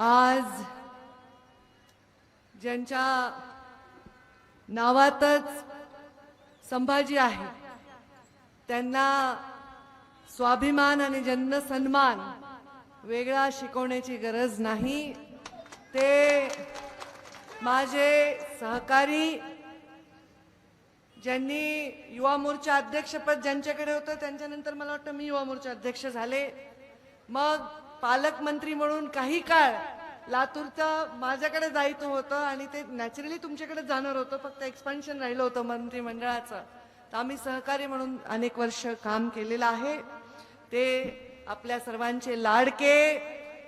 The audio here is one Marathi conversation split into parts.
आज ज्यांच्या नावातच संभाजी आहे त्यांना स्वाभिमान आणि जन्म सन्मान वेगळा शिकवण्याची गरज नाही. ते माझे सहकारी ज्यांनी युवा मोर्चा अध्यक्षपद ज्यांच्याकडे होतं त्यांच्यानंतर मला वाटतं मी युवा मोर्चा अध्यक्ष झाले. मग पालकमंत्री म्हणून काही काळ लातूरचं माझ्याकडे जायचं होतं आणि ते नॅचरली तुमच्याकडे जाणार होतं फक्त एक्सपान्शन राहिलं होतं मंत्रिमंडळाचं. तर आम्ही सहकारी म्हणून अनेक वर्ष काम केलेलं आहे. ते आपल्या सर्वांचे लाडके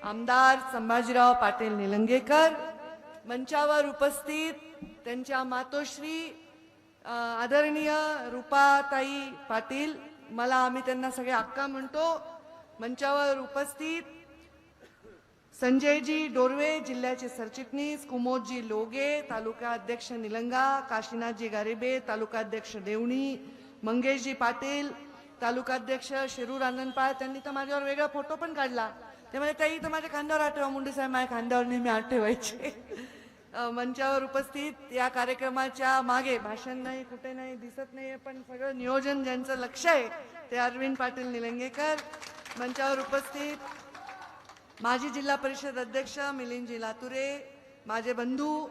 आमदार संभाजीराव पाटील निलंगेकर मंचावर उपस्थित त्यांच्या मातोश्री आदरणीय रूपाताई पाटील मला आम्ही त्यांना सगळे अक्का म्हणतो मंचावर उपस्थित संजयजी डोरवे जिल्ह्याचे सरचिटणीस कुमोदजी लोगे तालुका अध्यक्ष निलंगा काशीनाथजी गारिबे तालुका अध्यक्ष देवणी मंगेशजी पाटील तालुका अध्यक्ष शिरूर आनंदपाळ त्यांनी तर माझ्यावर वेगळा फोटो पण काढला. ते म्हणजे ताई तर माझ्या खांद्यावर आठवा मुंडे साहेब माझ्या खांद्यावर नेहमी आठ ठेवायचे. मंचावर उपस्थित या कार्यक्रमाच्या मागे भाषण नाही कुठे नाही दिसत नाही पण सगळं नियोजन ज्यांचं लक्ष आहे ते अरविंद पाटील निलंगेकर. मंचावर उपस्थित माजी जिल्हा परिषद अध्यक्ष मिलिंदजी लातुरे माझे बंधू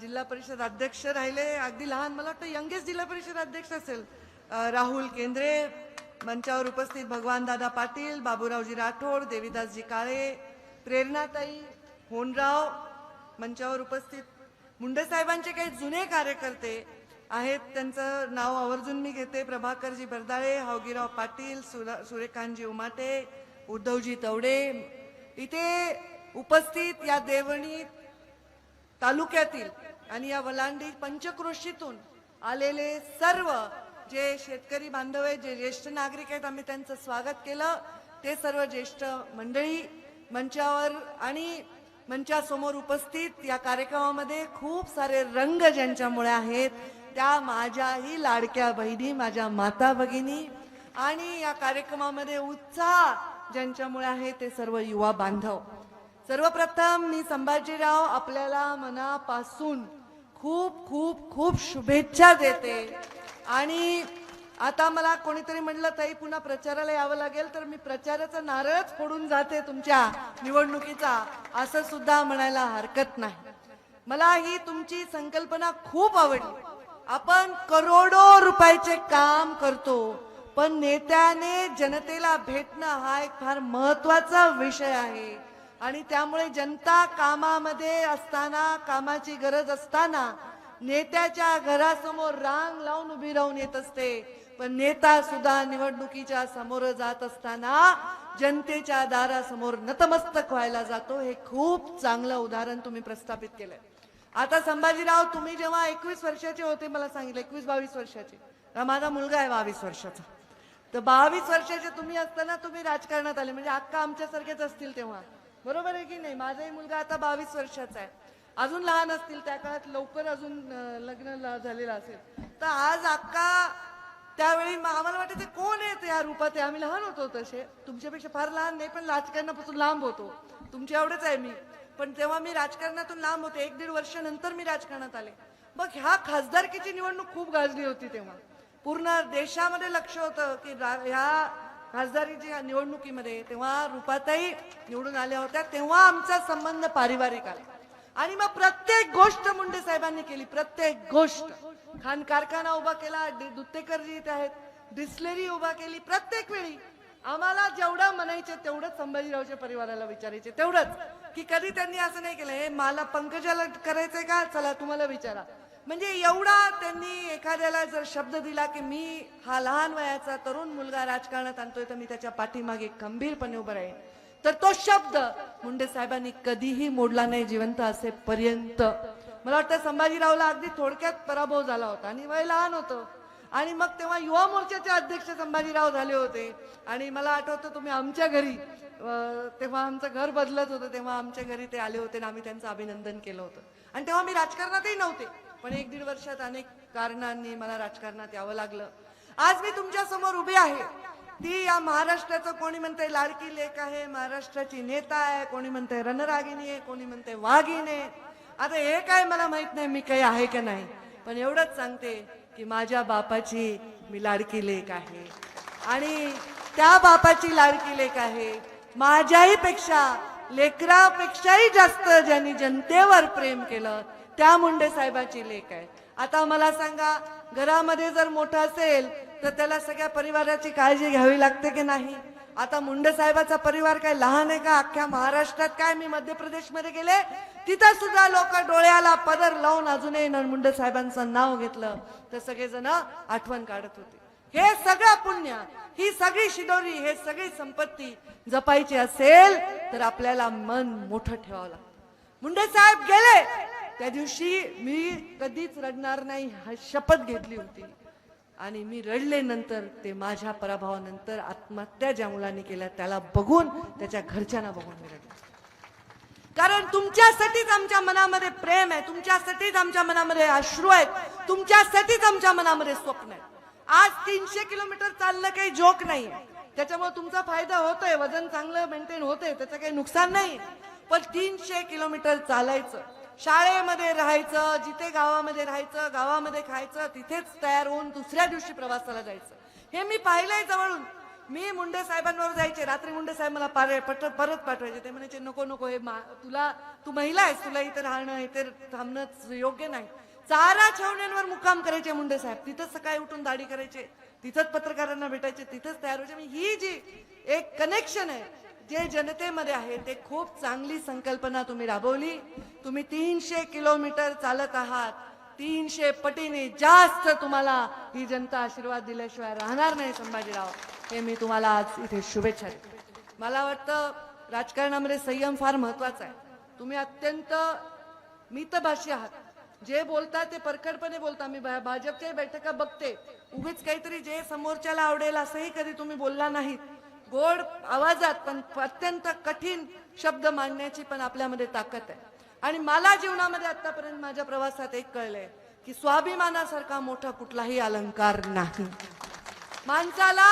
जिल्हा परिषद अध्यक्ष राहिले. अगदी लहान मला वाटतं यंगेस्ट जिल्हा परिषद अध्यक्ष असेल. राहुल केंद्रे मंचावर उपस्थित भगवान दादा पाटील बाबूरावजी राठोड देवीदासजी काळे प्रेरणाताई होनराव मंचावर उपस्थित मुंडे साहेबांचे काही जुने कार्यकर्ते आहेत. त्यांचं नाव आवर्जून मी घेते. प्रभाकरजी बरदाळे हावगीराव पाटील सुरा- सूर्यकांतजी उमाटे उद्धवजी तवडे इथे उपस्थित या देवणी तालुक्यातील आणि या वलांडी पंचक्रोशीतून आलेले सर्व जे शेतकरी बांधव आहेत जे ज्येष्ठ नागरिक आहेत आम्ही त्यांचं स्वागत केलं. ते सर्व ज्येष्ठ मंडळी मंचावर आणि मंचासमोर उपस्थित या कार्यक्रमामध्ये खूप सारे रंग ज्यांच्यामुळे आहेत त्या माझ्याही लाडक्या बहिणी माझ्या माता भगिनी आणि या कार्यक्रमामध्ये उत्साह ज्यांच्यामुळे आहे ते सर्व युवा बांधव. सर्वप्रथम मी संभाजीराव आपल्याला मनापासून खूप खूप खूप शुभेच्छा देते. आणि आता मला कोणीतरी म्हणलं ताई पुन्हा प्रचाराला यावं लागेल. तर मी प्रचाराचा नारळच फोडून जाते तुमच्या निवडणुकीचा. असं सुद्धा म्हणायला हरकत नाही. मला ही तुमची संकल्पना खूप आवडली. आपण करोडो रुपयाचे काम करतो. पण नेत्याने जनतेला भेटणं हा एक फार महत्त्वाचा विषय आहे. आणि त्यामुळे जनता कामामध्ये असताना कामाची गरज असताना नेत्याच्या घरासमोर रांग लावून उभी राहून येत असते. पण नेता सुद्धा निवडणुकीच्या समोर जात असताना जनतेच्या दारासमोर नतमस्तक व्हायला जातो. हे खूप चांगलं उदाहरण तुम्ही प्रस्थापित केलंय. आता संभाजीराव तुम्ही जेव्हा एकवीस वर्षाचे होते मला सांगितलं एकवीस बावीस वर्षाचे. माझा मुलगा आहे बावीस वर्षाचा. तर बावीस वर्षाचे तुम्ही असताना तुम्ही राजकारणात आले. म्हणजे अक्का आमच्यासारखेच असतील तेव्हा. बरोबर आहे की नाही? माझाही मुलगा आता बावीस वर्षाचा आहे. अजून लहान असतील त्या काळात लवकर अजून लग्न ल- झालेलं असेल. तर आज अक्का त्यावेळी आम्हाला वाटायचं कोण आहे या रूपात? आहे आम्ही लहान होतो तसे. तुमच्यापेक्षा फार लहान नाही पण राजकारणापासून लांब होतो. तुमच्या एवढेच आहे मी. पण तेव्हा मी राजकारणातून लांब होते एक दीड वर्षानंतर मी राजकारणात आले. मग ह्या खासदारकीची निवडणूक खूप गाजली होती तेव्हा. पूर्ण देशामध्ये लक्ष होतं की ह्या खासदारीच्या निवडणुकीमध्ये तेव्हा रुपाताई निवडून आल्या होत्या तेव्हा आमचा संबंध पारिवारिक आला. आणि मग प्रत्येक गोष्ट मुंडे साहेबांनी केली प्रत्येक गोष्ट. खान कारखाना उभा केला डि- दुत्तेकरजी इथे आहेत डिस्लेरी उभा केली प्रत्येक वेळी. आम्हाला जेवढं म्हणायचे तेवढंच संभाजीरावच्या परिवाराला विचारायचे तेवढंच. की कधी त्यांनी असं नाही केलं हे मला पंकजाला करायचंय का? चला तुम्हाला विचारा. म्हणजे एवढा त्यांनी एखाद्याला जर शब्द दिला की मी हा लहान वयाचा तरुण मुलगा राजकारणात आणतोय तर मी त्याच्या पाठीमागे खंबीरपणे उभं राहीन. तर तो शब्द मुंडे साहेबांनी कधीही मोडला नाही जिवंत असेपर्यंत. मला वाटतं संभाजीरावला अगदी थोडक्यात पराभव झाला होता आणि वय लहान होतं. आणि मग तेव्हा युवा मोर्चाचे अध्यक्ष संभाजीराव झाले होते. आणि मला आठवतं तुम्ही आमच्या घरी तेव्हा आमचं घर बदलत होतं तेव्हा आमच्या घरी ते आले होते आणि आम्ही त्यांचं अभिनंदन केलं होतं. आणि तेव्हा मी राजकारणातही नव्हते. पण एक दीड वर्षात अनेक कारणांनी मला राजकारणात यावं लागलं. आज मी तुमच्यासमोर उभी आहे. ती या महाराष्ट्राचं कोणी म्हणते लाडकी लेख आहे महाराष्ट्राची नेता आहे कोणी म्हणते रणरागिणी आहे कोणी म्हणते वाघिणी आहे. आता हे काय मला माहीत नाही मी काही आहे का नाही. पण एवढंच सांगते की माझ्या बापाची मी लाडकी लेख आहे. आणि त्या बापाची लाडकी लेख आहे. माझ्याही पेक्षा लेकरापेक्षाही जास्त ज्यांनी जनतेवर प्रेम केलं त्या मुंडे साहेबाची लेख आहे. आता मला सांगा घरामध्ये जर मोठं असेल तर त्याला सगळ्या परिवाराची काळजी घ्यावी लागते की नाही? आता मुंडे साहेबाचा परिवार काय लहान आहे का? अख्ख्या महाराष्ट्रात काय? मी मध्य प्रदेशमध्ये गेले तिथं सुद्धा लोक डोळ्याला पदर लावून अजूनही मुंडे साहेबांचं नाव घेतलं तर सगळेजण आठवण काढत होते. हे सगळं पुण्य ही सगळी शिदोरी हे सगळी संपत्ती जपायची असेल तर आपल्याला मन मोठं ठेवावं लागतं. मुंडे साहेब गेले त्या दिवशी मी कधीच रडणार नाही हा शपथ घेतली होती. आणि मी रडले नंतर ते माझ्या पराभवानंतर आत्महत्या ज्या मुलांनी केल्या त्याला बघून त्याच्या घरच्यांना बघून मी रडले. कारण तुमच्यासाठीच आमच्या मनामध्ये प्रेम आहे तुमच्यासाठीच आमच्या मनामध्ये अश्रू आहेत तुमच्यासाठीच आमच्या मनामध्ये स्वप्न आहे आज तीनशे किलोमीटर चालणं काही जोक नाही. त्याच्यामुळे तुमचा फायदा होतोय वजन चांगलं मेंटेन होतंय त्याचं काही नुकसान नाही. पण तीनशे किलोमीटर चालायचं शाळेमध्ये राहायचं जिथे गावामध्ये राहायचं गावामध्ये खायचं तिथेच तयार होऊन दुसऱ्या दिवशी प्रवासाला जायचं. हे मी पाहिलंय जवळून. मी मुंडे साहेबांवर जायचे. रात्री मुंडे साहेब मला पारे पट परत पाठवायचे. ते म्हणायचे नको नको हे मा- तुला तू महिला आहेस. तुला इथे राहणं इथे थांबणं योग्य नाही. चारा छावण्यांवर मुक्काम करायचे मुंडे साहेब. तिथंच सकाळी उठून दाढी करायचे. तिथंच पत्रकारांना भेटायचे. तिथंच तयार व्हायचे. ही जी एक कनेक्शन आहे जे जनतेमध्ये आहे ते खूप चांगली संकल्पना तुम्ही राबवली. तुम्ही तीनशे किलोमीटर चालत आहात. तीनशे पटीने जास्त तुम्हाला ही जनता आशीर्वाद दिल्याशिवाय राहणार नाही संभाजीराव. हे मी तुम्हाला आज इथे शुभेच्छा देते. मला वाटतं राजकारणामध्ये संयम फार महत्त्वाचा आहे. तुम्ही अत्यंत मितभाषी आहात. जे बोलता ते परखडपणे बोलता. मी भा- भाजपच्या बैठका बघते. उगीच काहीतरी जे समोरच्याला आवडेल असंही कधी तुम्ही बोलला नाहीत. गोड आवाजात पण अत्यंत कठीण शब्द मांडण्याची पण आपल्यामध्ये ताकद आहे. आणि मला जीवनामध्ये आतापर्यंत माझ्या प्रवासात एक कळलंय की स्वाभिमानासारखा मोठा कुठलाही अलंकार नाही. माणसाला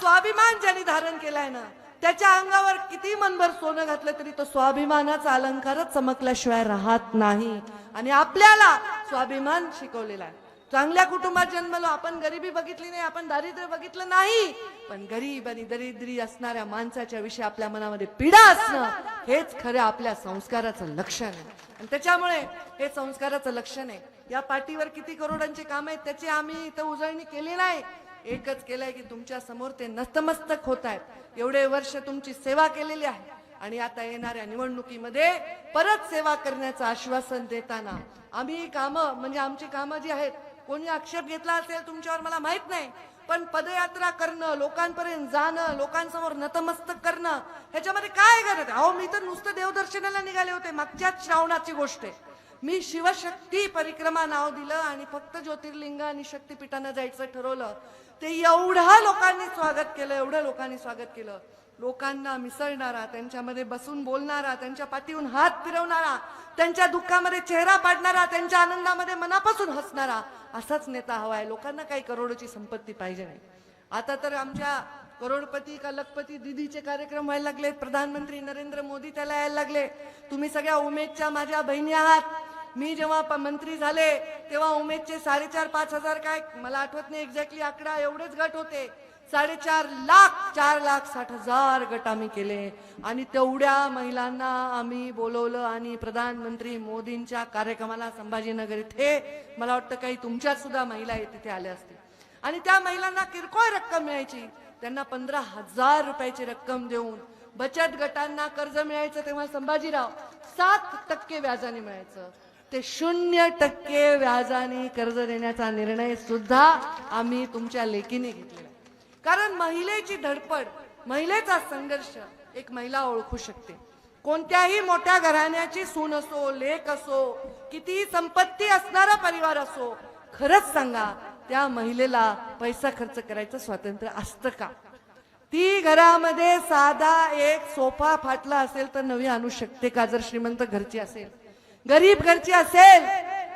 स्वाभिमान ज्याने धारण केलाय ना त्याच्या अंगावर किती मनभर सोनं घातलं तरी तो स्वाभिमानाचा अलंकारच चमकल्याशिवाय राहत नाही. आणि आपल्याला स्वाभिमान शिकवलेला आहे. चांगल्या कुटुंबात जन्मलो आपण गरिबी बघितली नाही आपण दारिद्र्य बघितलं नाही. पण गरीब आणि दरिद्री असणाऱ्या माणसाच्या विषयी आपल्या मनामध्ये पीडा असणं हेच खरं आपल्या संस्काराचं लक्षण आहे. आणि त्याच्यामुळे हे संस्काराचं लक्षण आहे. या पाठीवर किती करोडांचे काम आहेत त्याची आम्ही इथं उजळणी केली नाही. एकच केलंय की तुमच्यासमोर ते नतमस्तक होत आहेत. एवढे वर्ष तुमची सेवा केलेली आहे. आणि आता येणाऱ्या निवडणुकीमध्ये परत सेवा करण्याचं आश्वासन देताना आम्ही कामं म्हणजे आमची कामं जी आहेत कोणी आक्षेप घेतला असेल तुमच्यावर मला माहीत नाही. पण पदयात्रा करणं लोकांपर्यंत जाणं लोकांसमोर नतमस्तक करणं ह्याच्यामध्ये काय करत अहो मी तर नुसतं देवदर्शनाला निघाले होते. मागच्याच श्रावणाची गोष्ट आहे. मी शिवशक्ती परिक्रमा नाव दिलं आणि फक्त ज्योतिर्लिंग आणि शक्तीपीठानं जायचं ठरवलं. ते एवढा लोकांनी स्वागत केलं एवढं लोकांनी स्वागत केलं. लोकांना मिसळणारा त्यांच्यामध्ये बसून बोलणारा त्यांच्या पाठीहून हात फिरवणारा त्यांच्या दुःखामध्ये चेहरा पाडणारा त्यांच्या आनंदामध्ये मनापासून हसणारा असाच नेता हवाय लोकांना काही करोडोची संपत्ती पाहिजे नाही. आता तर आमच्या करोडपती का लखपती दिदीचे कार्यक्रम व्हायला लागले प्रधानमंत्री नरेंद्र मोदी त्याला यायला लागले. तुम्ही सगळ्या उमेदच्या माझ्या बहिणी आहात. मी जेव्हा प- मंत्री झाले तेव्हा उमेदचे साडेचार पाच हजार काय मला आठवत नाही एक्झॅक्टली आकडा एवढेच गट होते. साडेचार लाख चार लाख साठ हजार गट आम्ही केले. आणि तेवढ्या महिलांना आम्ही बोलवलं आणि प्रधानमंत्री मोदींच्या कार्यक्रमाला संभाजीनगर इथे मला वाटतं काही तुमच्या सुद्धा महिला तिथे आल्या असतील. आणि त्या महिलांना किरकोळ रक्कम मिळायची. त्यांना पंधरा हजार रुपयाची रक्कम देऊन बचत गटांना कर्ज मिळायचं तेव्हा संभाजीराव सात टक्के व्याजाने मिळायचं. ते शून्य टक्के व्याजाने कर्ज देण्याचा निर्णय सुद्धा आम्ही तुमच्या लेखीने घेतलेला कारण महिलेची धडपड महिलेचा संघर्ष एक महिला ओळखू शकते. कोणत्याही मोठ्या घराण्याची सून असो लेख असो किती संपत्ती असणारा परिवार असो खरंच सांगा त्या महिलेला पैसा खर्च करायचं स्वातंत्र्य असतं का? ती घरामध्ये साधा एक सोफा फाटला असेल तर नवी आणू शकते का? जर श्रीमंत घरची असेल. गरीब घरची असेल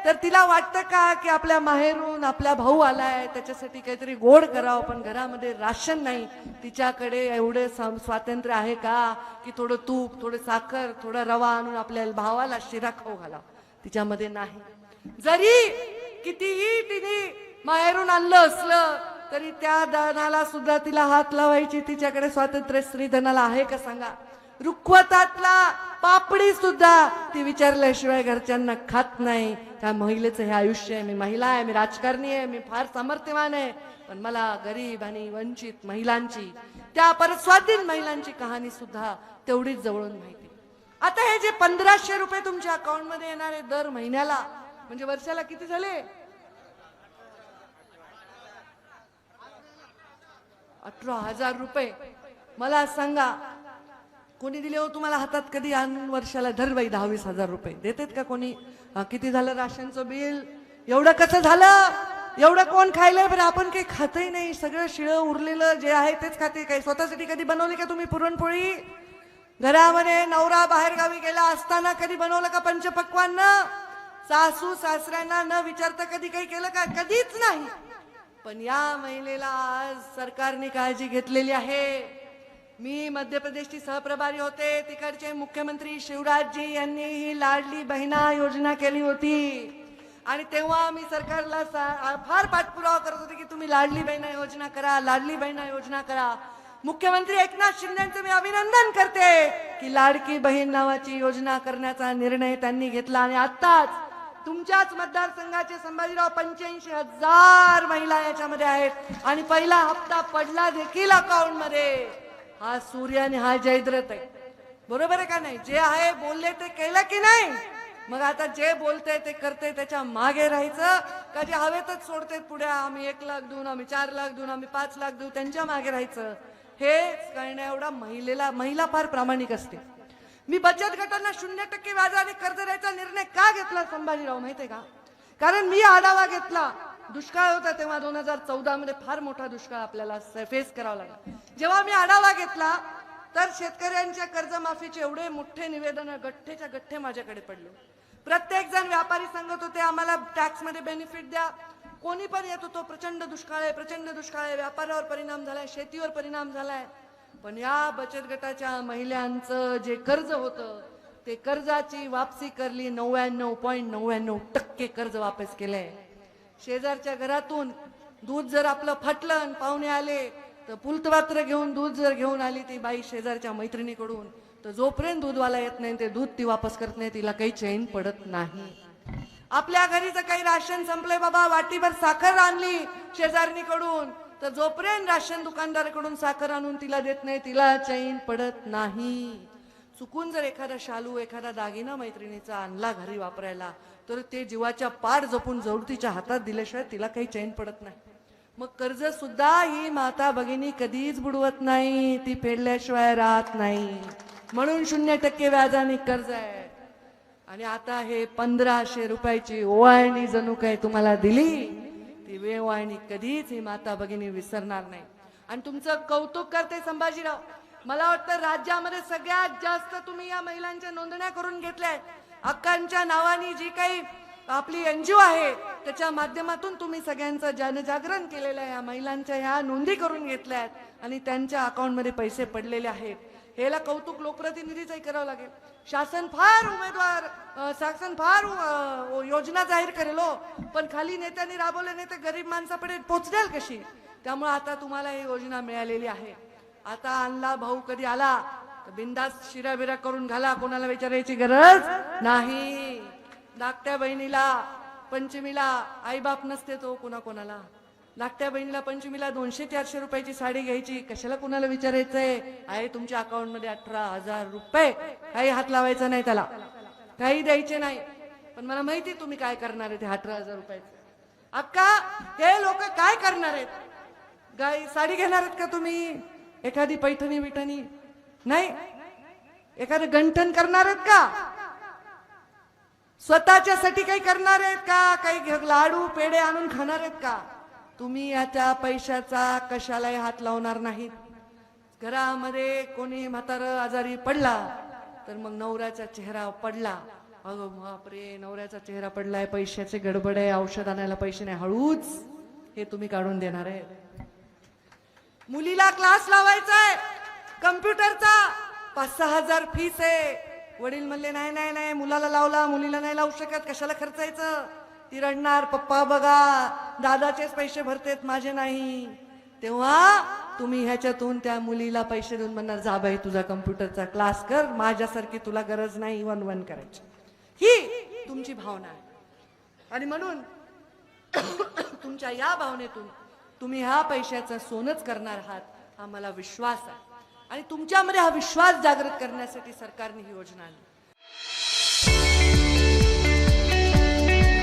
तर तिला वाटतं का की आपल्या माहेरून आपला भाऊ आलाय त्याच्यासाठी काहीतरी गोड करावं पण घरामध्ये राशन नाही. तिच्याकडे एवढे स्वातंत्र्य आहे का की थोडं तूप थोडं साखर थोडा रवा आणून आपल्या भावाला शिरा खाऊ घाला तिच्यामध्ये नाही. जरी कितीही तिने माहेरून आणलं असलं तरी त्या धनाला सुद्धा तिला हात लावायची तिच्याकडे स्वातंत्र्य स्त्री धनाला आहे का सांगा? रुखवतातला पापडी सुद्धा ती विचारल्याशिवाय घरच्यांना खात नाही. त्या महिलेचं हे आयुष्य आहे. मी महिला आहे मी राजकारणी आहे मी फार सामर्थ्यवान आहे. पण मला गरीब आणि वंचित महिलांची त्या परस्वाधीन महिलांची कहाणी सुद्धा तेवढीच जवळून माहिती. आता हे जे पंधराशे रुपये तुमच्या अकाउंटमध्ये येणारे येणार आहे दर महिन्याला म्हणजे वर्षाला किती झाले? अठरा हजार रुपये. मला सांगा कोणी दिले हो तुम्हाला हातात? कधी आणून वर्षाला धर बाई हजार रुपये. देतात का कोणी? किती झालं राशनचं बिल? एवढं कसं झालं? एवढं कोण खायलंय बरं? आपण काही खातही नाही. सगळं शिळं उरलेलं जे आहे तेच खाते. काही स्वतःसाठी कधी बनवली का तुम्ही पुरणपोळी? घरामध्ये नवरा बाहेर गावी गेला असताना कधी बनवलं का पंचपक्वान सासू सासऱ्यांना न विचारता कधी काही केलं का? कधीच नाही. पण या महिलेला आज सरकारने काळजी घेतलेली आहे. मी मध्य प्रदेशची सहप्रभारी होते. तिकडचे मुख्यमंत्री शिवराजजी यांनी ही लाडली बहिणा योजना केली होती. आणि तेव्हा मी सरकारला फार पाठपुरावा करत होते की तुम्ही लाडली बहिणा योजना करा लाडली बहिणा योजना करा. मुख्यमंत्री एकनाथ शिंदेचं मी अभिनंदन करते की लाडकी बहीण नावाची योजना करण्याचा निर्णय त्यांनी घेतला. आणि आत्ताच तुमच्याच मतदारसंघाचे संभाजीराव पंच्याऐंशी हजार महिला याच्यामध्ये आहेत. आणि पहिला हप्ता पडला देखील अकाउंटमध्ये हा सूर्य आणि हा जयद्रथ आहे बरोबर आहे का नाही? जे आहे बोलले ते केलं की नाही? मग आता जे बोलते ते करते त्याच्यामागे राहायचं. का जे हवेतच सोडते पुढे आम्ही एक लाख देऊन आम्ही चार लाख देऊन आम्ही पाच लाख देऊ त्यांच्या मागे राहायचं. हे करण्या एवढा महिलेला महिला फार प्रामाणिक असते. मी बचत गटांना शून्य टक्के व्याजाने कर्ज द्यायचा निर्णय का घेतला संभाजीराव माहितीये का? कारण मी आढावा घेतला. दुष्काळ होता तेव्हा दोन हजार चौदा मध्ये फार मोठा दुष्काळ आपल्याला फेस करावा लागला. जेव्हा मी आढावा घेतला तर शेतकऱ्यांच्या कर्जमाफीचे एवढे मोठे निवेदन गठ्ठेच्या गठ्ठे माझ्याकडे पडले. प्रत्येक जण व्यापारी सांगत होते आम्हाला टॅक्समध्ये बेनिफिट द्या. कोणी पण येत होतो प्रचंड दुष्काळ आहे प्रचंड दुष्काळ आहे व्यापारावर परिणाम झालाय शेतीवर परिणाम झालाय. पण या बचत गटाच्या महिलांचं जे कर्ज होतं ते कर्जाची वापसी करली नव्याण्णव पॉईंट नव्याण्णव टक्के कर्ज वापस केलंय. शेजारच्या घरातून दूध जर आपलं फाटलं आणि पाहुणे आले तर पुलतवात्र घेऊन दूध जर घेऊन आली ती बाई शेजारच्या मैत्रिणीकडून तर जोपर्यंत दूधवाला येत नाही ते दूध ती वापस करत नाही तिला काही चैन पडत नाही. आपल्या घरी जर काही राशन संपलंय बाबा वाटीभर साखर आणली शेजारणीकडून. तर जोपर्यंत राशन दुकानदाराकडून साखर आणून तिला देत नाही तिला चैन पडत नाही. चुकून जर एखादा शालू एखादा दागिना मैत्रिणीचा आणला घरी वापरायला तर ते जीवाच्या पार जपून जवळतीच्या हातात दिल्याशिवाय तिला काही चैन पडत नाही. मग कर्ज सुद्धा ही माता भगिनी कधीच बुडवत नाही ती फेडल्याशिवाय राहत नाही. म्हणून शून्य टक्के व्याजाने कर्ज आहे. आणि आता हे पंधराशे रुपयाची ओवाळणी जणू काय तुम्हाला दिली ती वेवाळणी कधीच ही माता भगिनी विसरणार नाही. आणि तुमचं कौतुक करते संभाजीराव. मला वाटतं राज्यामध्ये सगळ्यात जास्त तुम्ही या महिलांच्या नोंदण्या करून घेतल्या अक्कांच्या नावाने जी काही आपली एनजीओ आहे. त्याच्या माध्यमातून तुम्ही सगळ्यांचं जनजागरण केलेलं आहे. या महिलांच्या ह्या नोंदी करून घेतल्या आहेत आणि त्यांच्या अकाउंटमध्ये पैसे पडलेले आहेत. हेला कौतुक लोकप्रतिनिधीचंही करावं लागेल. शासन फार उमेदवार शासन फार योजना जाहीर करेल हो. पण खाली नेत्यांनी राबवले नाही तर गरीब माणसापर्यंत पोचण्याल कशी? त्यामुळे आता तुम्हाला ही योजना मिळालेली आहे. आता आणला भाऊ कधी आला? तर बिंदास शिराबिरा करून घाला. कोणाला विचारायची गरज नाही. धाकट्या बहिणीला पंचमीला आईबाप नसते तो कुणा कोणाला धाकट्या बहिणीला पंचमीला दोनशे चारशे रुपयाची साडी घ्यायची. कशाला कुणाला विचारायचंय? आहे तुमच्या अकाउंटमध्ये अठरा हजार रुपये. काही हात लावायचा नाही त्याला. काही द्यायचे नाही. पण मला माहिती तुम्ही काय करणार आहे ते अठरा हजार रुपयाचे. अक्का हे लोक काय करणार आहेत? गाय साडी घेणार आहेत का तुम्ही? एखादी पैठणी बिठणी नाही? एखादं गंठन करणार आहेत का? स्वतःच्यासाठी काही करणार आहेत का? काही लाडू पेढे आणून खाणार आहेत का? तुम्ही याच्या पैशाचा कशालाही हात लावणार नाहीत. घरामध्ये कोणी म्हातार आजारी पडला तर मग नवऱ्याचा चेहरा पडला. अगं बापरे नवऱ्याचा चेहरा पडलाय पैशाचे गडबड आहे औषध आणायला पैसे नाही हळूच हे तुम्ही काढून देणार आहे मुलीला क्लास लावायचा आहे कम्प्युटरचा पाच सहा हजार फीस आहे. वडील म्हणले नाही नाही नाही मुलाला लावला मुलीला नाही लावू शकत कशाला खर्चायचं? ती रडणार पप्पा बघा दादाचेच पैसे भरतेत माझे नाही. तेव्हा तुम्ही ह्याच्यातून त्या मुलीला पैसे देऊन म्हणणार जा बाई तुझा कम्प्युटरचा क्लास कर माझ्यासारखी तुला गरज नाही वन वन करायची. ही तुमची भावना आहे. आणि म्हणून तुमच्या या भावनेतून तुम्ही ह्या पैशाचं सोनच करणार आहात हा मला विश्वास आहे. आणि तुमच्यामध्ये हा विश्वास जागृत करण्यासाठी सरकारने ही योजना आणली.